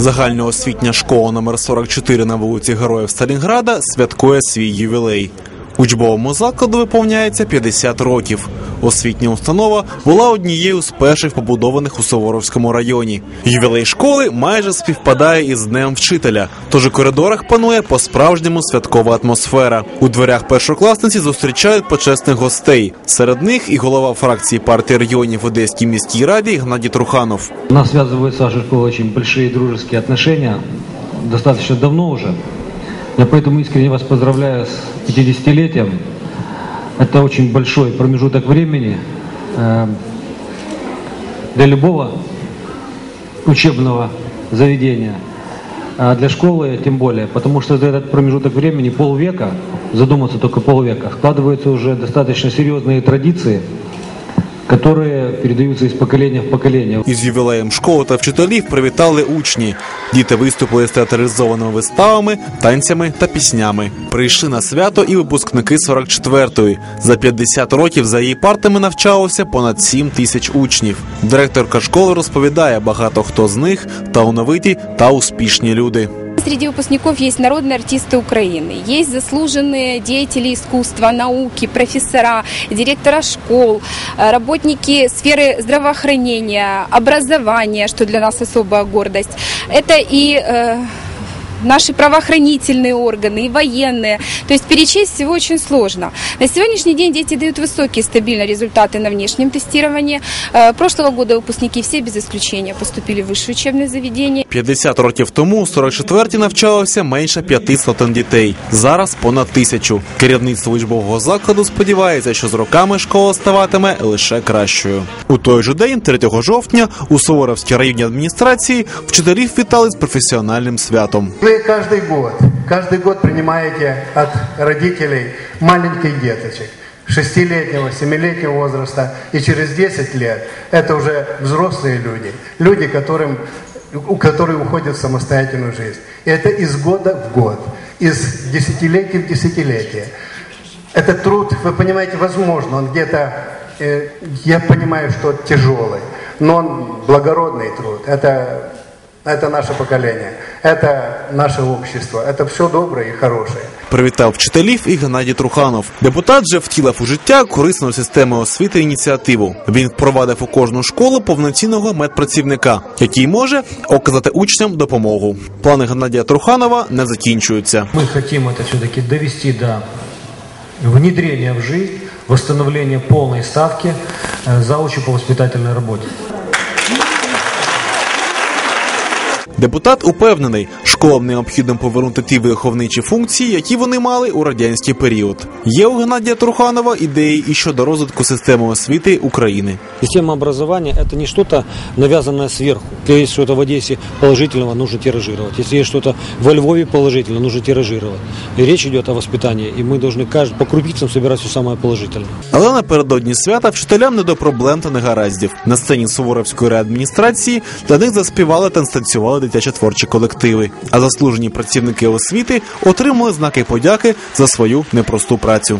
Загальноосвітня школа номер 44 на вулиці Героїв Сталінграда святкує свій ювілей. Учбовому закладу виповняється 50 років. Освітня установа була однією з перших побудованих у Суворовському районі. Ювілей школи майже співпадає із днем вчителя. Тож у коридорах панує по-справжньому святкова атмосфера. У дверях першокласниці зустрічають почесних гостей. Серед них і голова фракції партії регіонів в Одеській міській раді Гнадій Труханов. Нас связывают с вашей школой очень большие дружеские отношения, достаточно давно уже. Я поэтому искренне вас поздравляю с 50-летием. Это очень большой промежуток времени э, для любого учебного заведения, а для школы тем более, потому что за этот промежуток времени, полвека, задуматься только полвека, складываются уже достаточно серьезные традиции, которые передаются из поколения в поколение. Із ювілеєм школи та вчителів привітали учні. Діти виступили з театралізованими виставами, танцями та піснями. Прийшли на свято і випускники 44-ї. За 50 років за її партами навчалося понад 7 тисяч учнів. Директорка школи розповідає, багато хто з них талановиті та успішні люди. Среди выпускников есть народные артисты Украины, есть заслуженные деятели искусства, науки, профессора, директора школ, э, работники сферы здравоохранения, образования, что для нас особая гордость. Это и э, наши правоохранительные органы, и военные. То есть перечесть всего очень сложно. На сегодняшний день дети дают высокие стабильные результаты на внешнем тестировании. Э, Прошлого года выпускники все без исключения поступили в высшее учебное заведение. 50 років тому у 44-й навчалося менше п'яти сотень дітей. Зараз понад тисячу. Керівництво учбового закладу сподівається, що з роками школа ставатиме лише кращою. У той же день, 3 жовтня, у Суворовській районній адміністрації вчителів вітали з професіональним святом. Вы каждый год, каждый год принимаете от родителей маленьких деточек, шестилетнего, семилетнего возраста, и через 10 лет это уже взрослые люди, люди, которым, у которых уходят в самостоятельную жизнь. И это из года в год, из десятилетия в десятилетие. Этот труд, вы понимаете, возможно, он где-то, э, я понимаю, что тяжелый, но он благородный труд. Это это наше поколение, это наше общество, это все доброе и хорошее. Привітав вчителів і Геннадій Труханов. Депутат же втілив у життя корисну систему освіти ініціативу. Він впровадив у кожну школу повноцінного медпрацівника, який може оказати учням допомогу. Плани Геннадія Труханова не закінчуються. Мы хотим это все-таки довести до внедрения в жизнь, восстановления полной ставки э, заучу по воспитательной работе. Депутат упевнений, школам необхідно повернути ті виховничі функції, які вони мали у радянський період. Є у Геннадія Труханова ідеї і щодо розвитку системи освіти України. Система образування – це не щось нав'язане сверху. Если есть что-то в Одессе положительного, нужно тиражировать. Если есть что-то во Львове положительного, нужно тиражировать. И речь идет о воспитании, и мы должны каждый по крупицам собирать все самое положительное. Але напередодні свята вчителям не до проблем та негараздів. На сцені Суворовської реадміністрації для них заспівали та станцювали дитячі творчі колективи. А заслужені працівники освіти отримали знаки подяки за свою непросту працю.